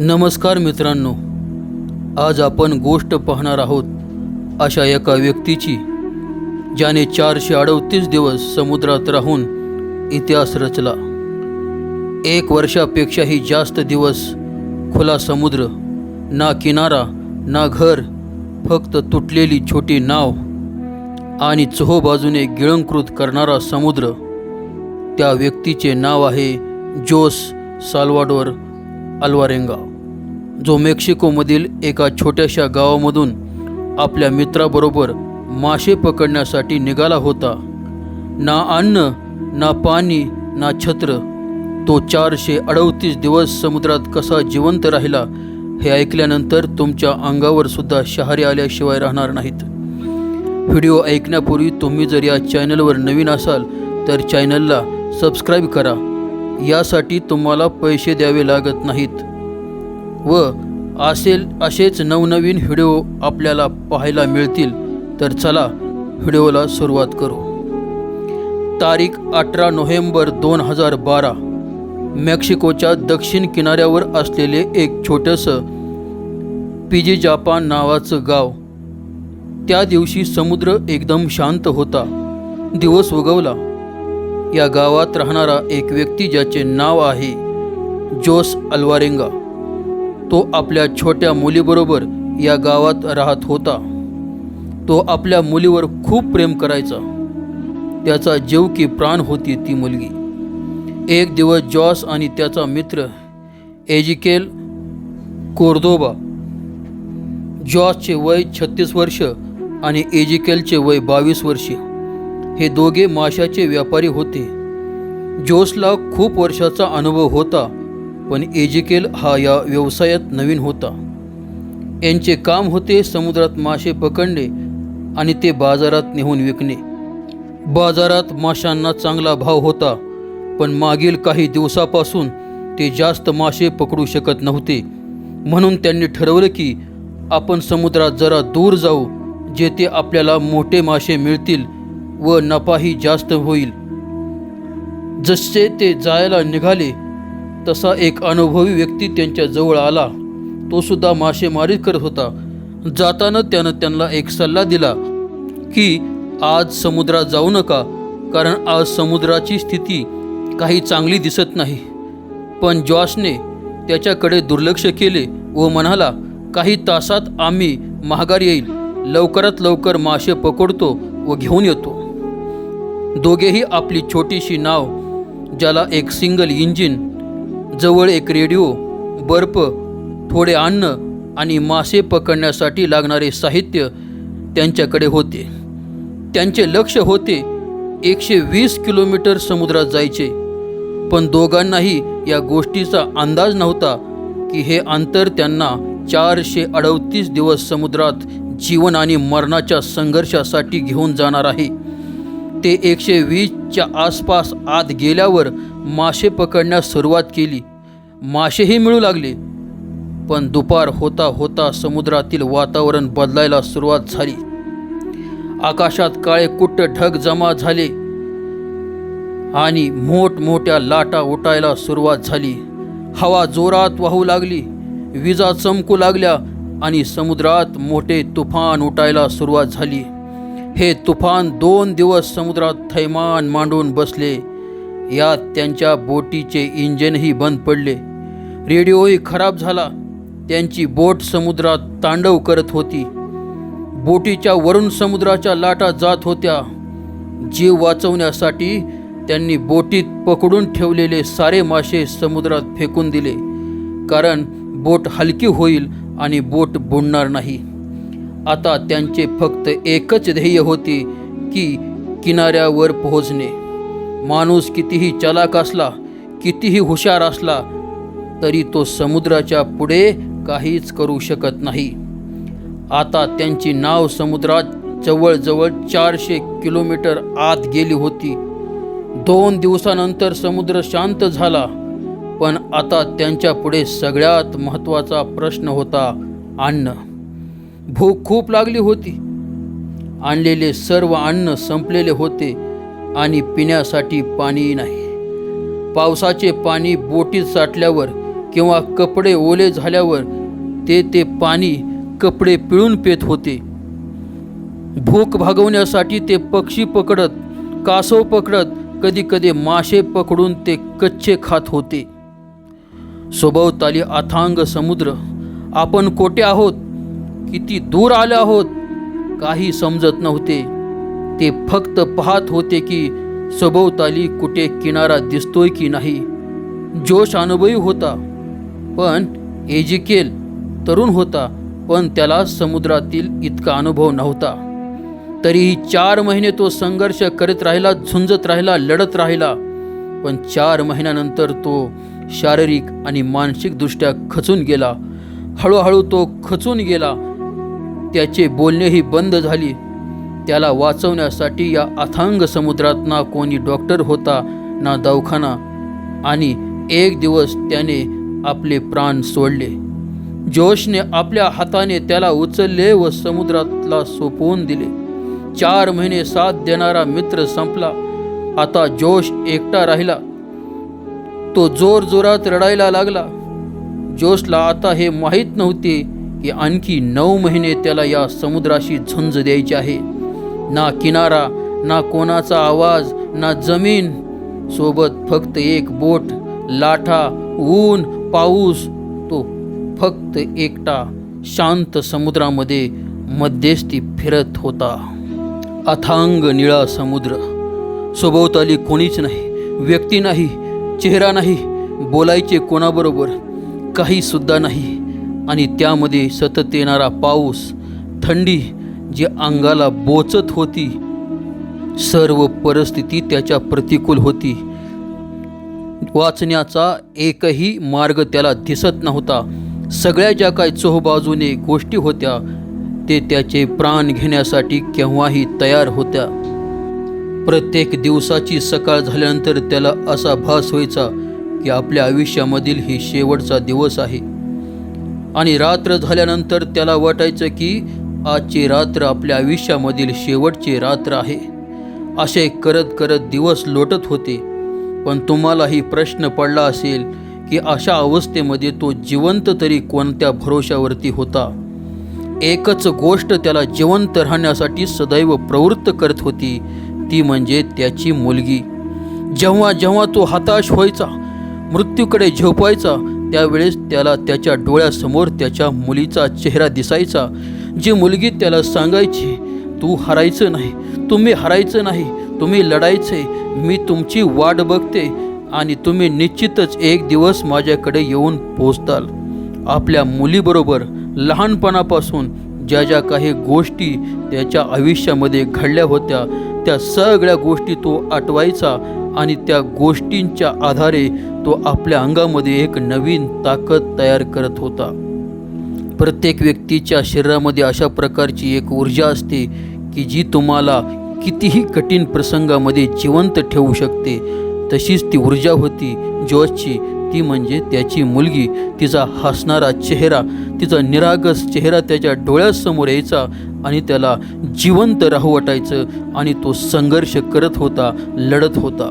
नमस्कार मित्रांनो आज आपण गोष्ट पाहणार आहोत अशा एका व्यक्तीची ज्याने चारशे अडतीस दिवस समुद्रात राहून इतिहास रचला. एक वर्षापेक्षाही जास्त दिवस खुला समुद्र ना किनारा ना घर फक्त तुटलेली छोटी नाव आणि चोहोबाजूने गिळंकृत करणारा समुद्र. त्या व्यक्तीचे नाव आहे जोस साल्वाडोर अल्वारेंगा. जो मेक्सिकोमधील एका छोट्याशा गावामधून आपल्या मित्राबरोबर मासे पकडण्यासाठी निघाला होता. ना अन्न ना पाणी ना छत्र. तो चारशे अडतीस दिवस समुद्रात कसा जिवंत राहिला हे ऐकल्यानंतर तुमच्या अंगावर सुद्धा शहारे आल्याशिवाय राहणार नाहीत. व्हिडिओ ऐकण्यापूर्वी तुम्ही जर या चॅनलवर नवीन असाल तर चॅनलला सबस्क्राईब करा. यासाठी तुम्हाला पैसे द्यावे लागत नाहीत. व असेल असेच नवनवीन व्हिडिओ आपल्याला पाहायला मिळतील तर चला व्हिडिओला सुरुवात करू. तारीख अठरा नोव्हेंबर दोन हजार बारा. मेक्सिकोच्या दक्षिण किनाऱ्यावर असलेले एक छोटंसं पिजी जापान नावाचं गाव. त्या दिवशी समुद्र एकदम शांत होता दिवस उगवला. या गावात राहणारा एक व्यक्ती ज्याचे नाव आहे जोस अल्वारेंगा. तो आपल्या छोट्या मुलीबरोबर या गावात राहत होता. तो आपल्या मुलीवर खूप प्रेम करायचा. त्याचा जीव की प्राण होती ती मुलगी. एक दिवस जॉस आणि त्याचा मित्र एजिकेल कोर्दोबा जॉसचे वय छत्तीस वर्ष आणि एजिकेलचे वय बावीस वर्षे हे दोघे माशाचे व्यापारी होते. जोसला खूप वर्षाचा अनुभव होता. पण एजिकेल हा या व्यवसायात नवीन होता. यांचे काम होते समुद्रात मासे पकडणे आणि ते बाजारात नेऊन विकणे. बाजारात माशांना चांगला भाव होता पण मागील काही दिवसापासून ते जास्त मासे पकडू शकत नव्हते. म्हणून त्यांनी ठरवलं की आपण समुद्रात जरा दूर जाऊ जेथे आपल्याला मोठे मासे मिळतील व नफाही जास्त होईल. जसे ते जायला निघाले तसा एक अनुभवी व्यक्ती त्यांच्या जवळ आला. तो सुद्धा मासेमारी करत होता. जाताना त्यानं त्यांना एक सल्ला दिला की आज समुद्रात जाऊ नका कारण आज समुद्राची स्थिती काही चांगली दिसत नाही. पण जॉसने त्याच्याकडे दुर्लक्ष केले व म्हणाला काही तासात आम्ही महागार येईल. लवकरात लवकर मासे पकडतो व घेऊन येतो. दोघेही आपली छोटीशी नाव ज्याला एक सिंगल इंजिन जवळ एक रेडिओ बर्फ थोडे अन्न आणि मासे पकडण्यासाठी लागणारे साहित्य त्यांच्याकडे होते. त्यांचे लक्ष होते एकशे वीस किलोमीटर समुद्रात जायचे. पण दोघांनाही या गोष्टीचा अंदाज नव्हता की हे अंतर त्यांना चारशे अडतीस दिवस समुद्रात जीवन आणि मरणाच्या संघर्षासाठी घेऊन जाणार आहे. ते एकशे वीसच्या आसपास आत गेल्यावर मासे पकडण्यास सुरुवात केली. मासेही मिळू लागले. पण दुपार होता होता समुद्रातील वातावरण बदलायला सुरुवात झाली. आकाशात काळे कुट्ट ढग जमा झाले आणि मोठमोठ्या लाटा उठायला सुरुवात झाली. हवा जोरात वाहू लागली विजा चमकू लागल्या आणि समुद्रात मोठे तुफान उठायला सुरुवात झाली. हे तुफान दोन दिवस समुद्रात थैमान मांडून बसले. यात त्यांच्या बोटीचे इंजिनही बंद पडले. रेडिओही खराब झाला. त्यांची बोट समुद्रात तांडव करत होती. बोटीच्या वरून समुद्राच्या लाटा जात होत्या. जीव वाचवण्यासाठी त्यांनी बोटीत पकडून ठेवलेले सारे मासे समुद्रात फेकून दिले. कारण बोट हलकी होईल आणि बोट बुडणार नाही. आता त्यांचे फक्त एकच ध्येय होते की किनाऱ्यावर पोहोचणे. माणूस कितीही चलाक असला कितीही हुशार असला तरी तो समुद्राच्या पुढे काहीच करू शकत नाही. आता त्यांची नाव समुद्रात जवळजवळ चारशे किलोमीटर आत गेली होती. दोन दिवसानंतर समुद्र शांत झाला पण आता त्यांच्या पुढे सगळ्यात महत्त्वाचा प्रश्न होता अन्न. भूक खूप लागली होती. आणलेले सर्व अन्न संपलेले होते. आणि पिण्यासाठी पाणी नाही. पावसाचे पाणी बोटीत साठल्यावर किंवा कपडे ओले झाल्यावर ते ते पाणी कपडे पिळून पेत होते. भूक भागवण्यासाठी ते पक्षी पकडत कासव पकडत कधी कधी मासे पकडून ते कच्चे खात होते. सभोवताली अथांग समुद्र आपण कोठे आहोत? किती दूर आले आहोत? काही समजत नव्हते. ते फक्त पाहत होते की सभोवताली कुठे किनारा दिसतोय की नाही. जोश अनुभवी होता. पण एजिकेल तरुण होता पण त्याला समुद्रातील इतका अनुभव नव्हता. तरीही चार महिने तो संघर्ष करत राहिला झुंजत राहिला लढत राहिला. पण चार महिन्यानंतर तो शारीरिक आणि मानसिकदृष्ट्या खचून गेला. हळूहळू तो खचून गेला. त्याचे बोलणेही बंद झाली. त्याला वाचवण्यासाठी या अथांग समुद्रात ना कोणी डॉक्टर होता ना दवाखाना. आणि एक दिवस त्याने आपले प्राण सोडले. जोशने आपल्या हाताने त्याला उचलले व समुद्रातला सोपवून दिले. चार महिने साथ देणारा मित्र संपला. आता जोश एकटा राहिला. तो जोर जोरात रडायला लागला. जोशला आता हे माहीत नव्हते की आणखी नऊ महिने त्याला या समुद्राशी झुंज द्यायची आहे. ना किनारा ना कोणाचा आवाज ना जमीन. सोबत फक्त एक बोट लाठा ऊन पाऊस तो फक्त एकटा शांत समुद्रामध्ये मध्यस्थी फिरत होता. अथांग निळा समुद्र. सभोवताली कोणीच नाही व्यक्ती नाही चेहरा नाही बोलायचे कोणाबरोबर काहीसुद्धा नाही. आणि त्यामध्ये सतत येणारा पाऊस थंडी जी अंगाला बोचत होती सर्व परिस्थिती त्याच्या प्रतिकूल होती. वाचण्याचा एकही मार्ग त्याला दिसत नव्हता. सगळ्या ज्या काही चोहबाजूने गोष्टी होत्या ते त्याचे प्राण घेण्यासाठी केव्हाही तयार होत्या. प्रत्येक दिवसाची सकाळ झाल्यानंतर त्याला असा भास व्हायचा की आपल्या आयुष्यामधील ही शेवटचा दिवस आहे. आणि रात्र झाल्यानंतर त्याला वाटायचं की आजची रात्र आपल्या आयुष्यामधील शेवटची रात्र आहे. असे करत करत दिवस लोटत होते. पण तुम्हालाही प्रश्न पडला असेल की अशा अवस्थेमध्ये तो जिवंत तरी कोणत्या भरोशावरती होता? एकच गोष्ट त्याला जिवंत राहण्यासाठी सदैव प्रवृत्त करत होती ती म्हणजे त्याची मुलगी. जेव्हा जेव्हा तो हताश व्हायचा मृत्यूकडे झोपायचा त्यावेळेस त्याला त्याच्या डोळ्यासमोर त्याच्या मुलीचा चेहरा दिसायचा जी मुलगी त्याला सांगायची तू हरायचं नाही तुम्ही हरायचं नाही तुम्ही लढायचे मी तुमची वाट बघते आणि तुम्ही निश्चितच एक दिवस माझ्याकडे येऊन पोचताल आपल्या मुलीबरोबर लहानपणापासून ज्या ज्या काही गोष्टी त्याच्या आयुष्यामध्ये घडल्या होत्या त्या सगळ्या गोष्टी तो आठवायचा आणि त्या गोष्टींच्या आधारे तो आपल्या अंगामध्ये एक नवीन ताकद तयार करत होता. प्रत्येक व्यक्तीच्या शरीरामध्ये अशा प्रकारची एक ऊर्जा असते की जी तुम्हाला कितीही कठीण प्रसंगामध्ये जिवंत ठेवू शकते. तशीच ती ऊर्जा होती जॉर्जची ती म्हणजे त्याची मुलगी. तिचा हसणारा चेहरा तिचा निरागस चेहरा त्याच्या डोळ्यासमोर यायचा आणि त्याला जिवंत राहू वाटायचं आणि तो संघर्ष करत होता लढत होता.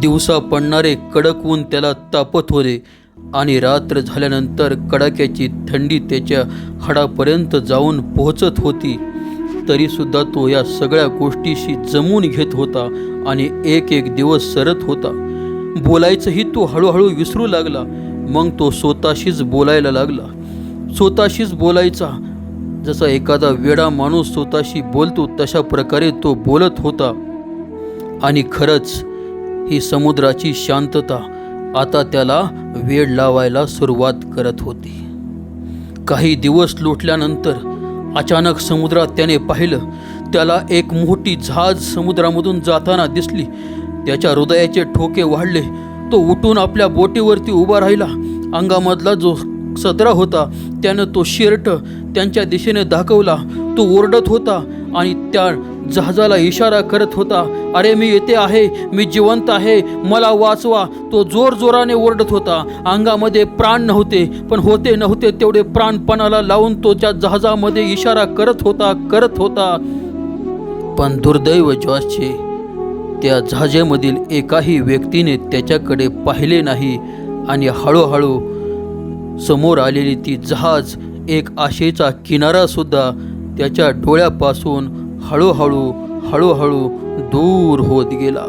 दिवसा पडणारे कडक ऊन त्याला तापत होते. आणि रात्र झाल्यानंतर कडाक्याची थंडी त्याच्या हाडापर्यंत जाऊन पोहोचत होती. तरीसुद्धा तो या सगळ्या गोष्टीशी जमून घेत होता आणि एक एक दिवस सरत होता. बोलायचंही तो हळूहळू विसरू लागला. मग तो स्वतःशीच बोलायला लागला. स्वतःशीच बोलायचा. जसा एखादा वेडा माणूस स्वतःशी बोलतो तशा प्रकारे तो बोलत होता. आणि खरंच ही समुद्राची शांतता आता त्याला वेळ लावायला सुरुवात करत होती. काही दिवस लोटल्यानंतर अचानक समुद्रात त्याने पाहिलं त्याला एक मोठी जहाज समुद्रामधून जाताना दिसली. त्याच्या हृदयाचे ठोके वाढले. तो उठून आपल्या बोटीवरती उभा राहिला. अंगामधला जो सदरा होता त्यानं तो शर्ट त्यांच्या दिशेने दाखवला. तो ओरडत होता आणि त्या जहाजाला इशारा करत होता अरे मी येते आहे मी जिवंत आहे मला वाचवा. तो जोर जोराने ओरडत होता. अंगामध्ये प्राण नव्हते पण होते नव्हते तेवढे प्राणपणाला लावून तो त्या जहाजामध्ये इशारा करत होता करत होता. पण दुर्दैव जॉर्जचे त्या जहाजामधील एकाही व्यक्तीने त्याच्याकडे पाहिले नाही आणि हळूहळू समोर आलेली ती जहाज एक आशेचा किनारासुद्धा त्याच्या डोळ्यापासून हळूहळू हळूहळू दूर होत गेला.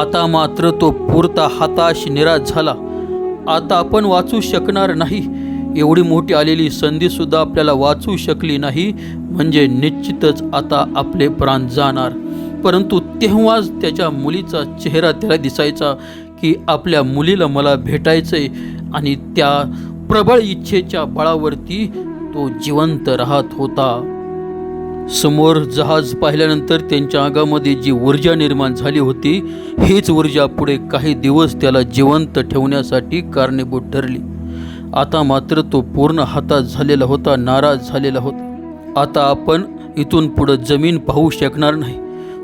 आता मात्र तो पुरता हताश निराश झाला. आता आपण वाचू शकणार नाही. एवढी मोठी आलेली संधीसुद्धा आपल्याला वाचू शकली नाही. म्हणजे निश्चितच आता आपले प्राण जाणार. परंतु तेव्हाच त्याच्या मुलीचा चेहरा त्याला दिसायचा की आपल्या मुलीला मला भेटायचंय आणि त्या प्रबळ इच्छेच्या बळावरती तो जिवंत राहत होता. समोर जहाज पाहिल्यानंतर त्यांच्या अंगामध्ये जी ऊर्जा निर्माण झाली होती हीच ऊर्जा पुढे काही दिवस त्याला जिवंत ठेवण्यासाठी कारणीभूत ठरली. आता मात्र तो पूर्ण हातात झालेला होता नाराज झालेला होता. आता आपण इथून पुढं जमीन पाहू शकणार नाही.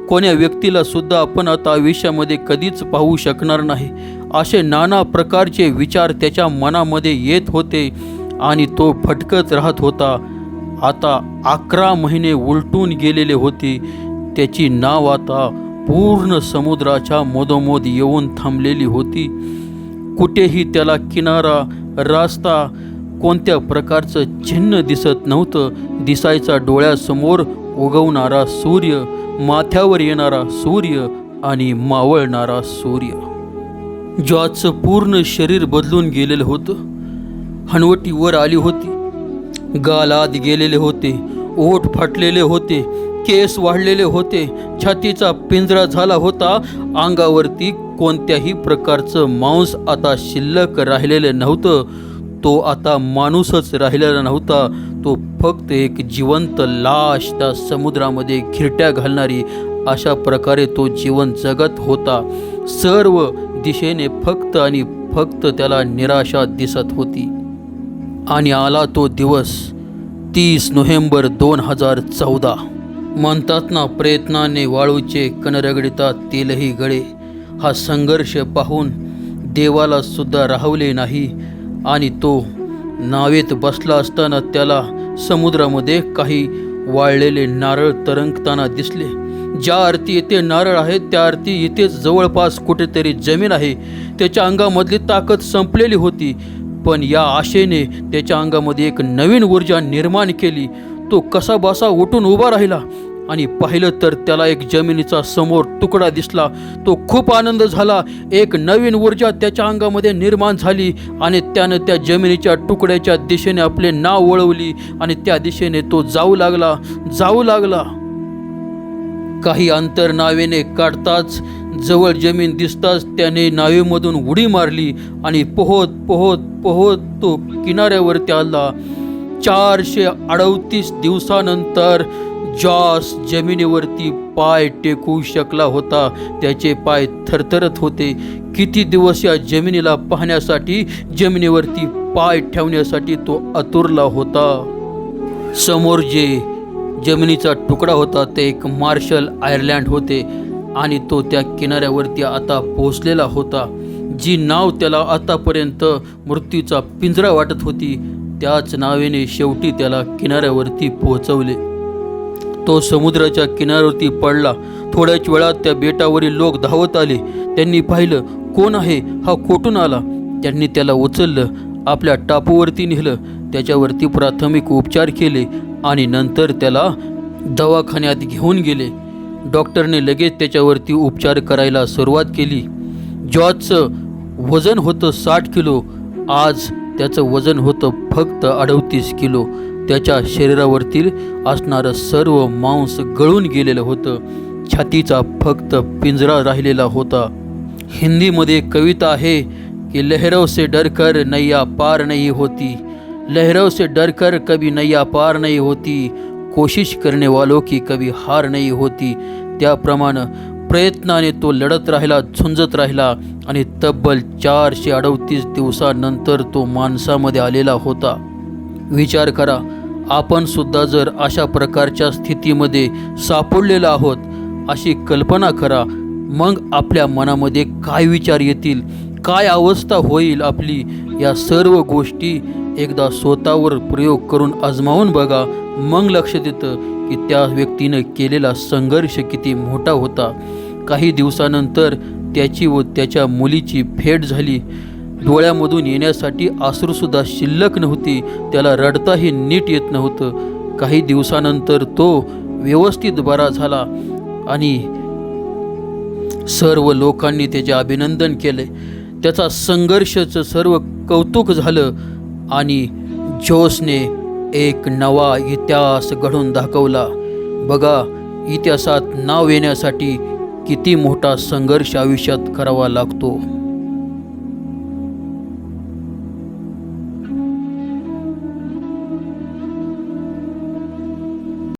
कोण्या व्यक्तीला सुद्धा आपण आता आयुष्यामध्ये कधीच पाहू शकणार नाही. असे नाना प्रकारचे विचार त्याच्या मनामध्ये येत होते. आणि तो भटकत राहत होता. आता अकरा महिने उलटून गेलेले होते. त्याची नाव आता पूर्ण समुद्राच्या मधोमध येऊन थांबलेली होती. कुठेही त्याला किनारा रास्ता कोणत्या प्रकारचं चिन्ह दिसत नव्हतं. दिसायचा डोळ्यासमोर उगवणारा सूर्य माथ्यावर येणारा सूर्य आणि मावळणारा सूर्य. जॉचं पूर्ण शरीर बदलून गेलेलं होतं. हनवटी वर आली होती. गाल आत गेलेले होते ओठ फाटलेले होते केस वाढलेले होते छातीचा पिंजरा झाला होता. अंगावरती कोणत्याही प्रकारचं मांस आता शिल्लक राहिलेलं नव्हतं. तो आता माणूसच राहिलेला नव्हता. तो फक्त एक जिवंत लाश त्या समुद्रामध्ये खिरट्या घालणारी अशा प्रकारे तो जीवन जगत होता. सर्व दिशेने फक्त आणि फक्त त्याला निराशा दिसत होती. आणि आला तो दिवस तीस नोव्हेंबर दोन हजार चौदा. म्हणतात ना प्रयत्नाने वाळूचे कणरगडितात तेलही गळे. हा संघर्ष पाहून देवाला सुद्धा राहवले नाही आणि तो नावेत बसला असताना त्याला समुद्रामध्ये काही वाळलेले नारळ तरंगताना दिसले. ज्या अर्थी येथे नारळ आहेत त्या अर्थी इथेच जवळपास कुठेतरी जमीन आहे. त्याच्या अंगामधली ताकद संपलेली होती. पण या आशेने त्याच्या अंगामध्ये एक नवीन ऊर्जा निर्माण केली. तो कसा बसा उठून उभा राहिला आणि पाहिलं तर त्याला एक जमिनीचा समोर तुकडा दिसला. तो खूप आनंद झाला. एक नवीन ऊर्जा त्याच्या अंगामध्ये निर्माण झाली आणि त्यानं त्या जमिनीच्या तुकड्याच्या दिशेने आपले नाव वळवली आणि त्या दिशेने तो जाऊ लागला. जाऊ लागला. काही अंतर नावेने काढताच जवळ जमीन दिसताच त्याने नावेमधून उडी मारली आणि पोहत पोहत पोहत तो किनाऱ्यावरती आला चारशे अडतीस दिवसानंतर जॉस जमिनीवरती पाय टेकू शकला होता. त्याचे पाय थरथरत होते. किती दिवस या जमिनीला पाहण्यासाठी जमिनीवरती पाय ठेवण्यासाठी तो आतुरला होता. समोर जे जमिनीचा तुकडा होता ते एक मार्शल आयर्लँड होते. आणि तो त्या किनाऱ्यावरती आता पोहोचलेला होता. जी नाव त्याला आतापर्यंत मृत्यूचा पिंजरा वाटत होती त्याच नावेने शेवटी त्याला किनाऱ्यावरती पोहोचवले. तो समुद्राच्या किनाऱ्यावरती पडला. थोड्याच वेळात त्या बेटावरील लोक धावत आले. त्यांनी पाहिलं कोण आहे? हा कोठून आला? त्यांनी त्याला उचललं आपल्या टापूवरती नेलं. त्याच्यावरती प्राथमिक उपचार केले आणि नंतर त्याला दवाखान्यात घेऊन गेले. डॉक्टरने लगेच त्याच्यावरती उपचार करायला सुरुवात केली. जॉर्जचं वजन होतं साठ किलो आज त्याचं वजन होतं फक्त अडतीस किलो. त्याच्या शरीरावरतील असणारं सर्व मांस गळून गेलेलं होतं. छातीचा फक्त पिंजरा राहिलेला होता. हिंदीमध्ये कविता आहे की लहरों से डरकर नैया पार नहीं होती. लहरों से डरकर कभी नैया पार नहीं होती. कोशिश करने वालों की कभी हार नहीं होती. त्याप्रमाणे प्रयत्नाने तो लढत राहिला झुंजत राहिला आणि तब्बल चारशे अडतीस दिवसानंतर तो माणसामध्ये आलेला होता. विचार करा आपण सुद्धा जर अशा प्रकारच्या स्थितीमध्ये सापडलेलो आहोत अशी कल्पना करा मग आपल्या मनामध्ये काय विचार येतील? काय अवस्था होईल आपली या सर्व गोष्टी एकदा स्वतःवर प्रयोग करून आजमावून बघा. मग लक्षात येतं की त्या व्यक्तीनं केलेला संघर्ष किती मोठा होता. काही दिवसानंतर त्याची व त्याच्या मुलीची भेट झाली. डोळ्यामधून येण्यासाठी आसरूसुद्धा शिल्लक नव्हती. त्याला रडताही नीट येत नव्हतं. काही दिवसानंतर तो व्यवस्थित बरा झाला आणि सर्व लोकांनी त्याचे अभिनंदन केले. त्याचा संघर्षाचं सर्व कौतुक झालं आणि जोसने एक नवा इतिहास घडून दाखवला. बघा इतिहासात नाव येण्यासाठी किती मोठा संघर्ष आयुष्यात करावा लागतो.